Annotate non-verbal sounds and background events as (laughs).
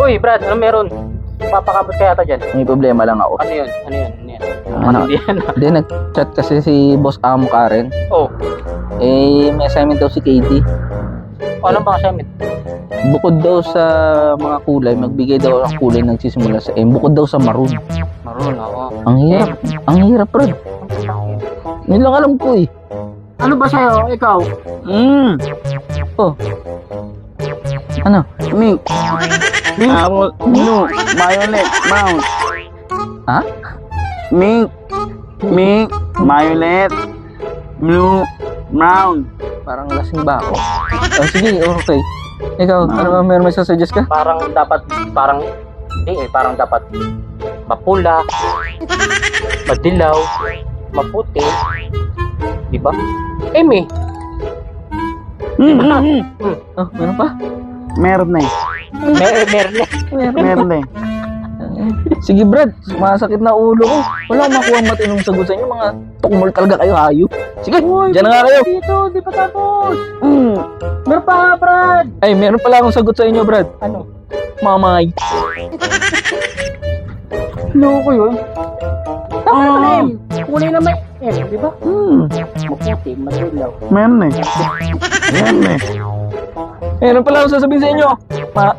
Uy, Brad, ano meron? Papakabot kaya ata dyan. May problema lang ako. Ano yun? Ano yun? Ano yun? Ano? Hindi yan. (laughs) Hindi, nag-chat kasi si Boss Amo Karen. Oh, Eh, may assignment daw si KD. ano bang assignment? Bukod daw sa mga kulay, magbigay daw ng kulay nagsisimula sa M. Bukod daw sa maroon. Maroon ako. Ang hirap. Ang hirap, Brad. Yun lang alam ko eh. Ano ba sa'yo? Ikaw? Mm. Oh. Ano? Mink. Apple, blue, violet, brown. Ha? Mink. Mink, violet, blue, brown. Parang lasing ba ako? Oh, sige, okay. Ikaw, ano ba meron may sasuggest ka? Parang dapat, parang, hindi eh, parang dapat mapula, madilaw, maputi, di ba? Amy, Hmm, hmm, hmm. Oh, meron pa? Meron na eh. mer meron na. Meron na eh. Sige, Brad. Masakit na ulo ko. Wala akong makuha matinong sagot sa inyo. Mga tukmol talaga kayo, hayop. Sige, dyan na nga kayo. Dito, di pa tapos. Hmm. Meron pa, Brad. Ay, meron pala akong sagot sa inyo, Brad. Ano? Mamay. Loko yun. Tama Ah. na M. Kulay na may M, di ba? Hmm. Maputi, madilaw. Meron eh. Meron na eh. Eh, Meron pala akong sasabihin sa inyo. (laughs) Pa-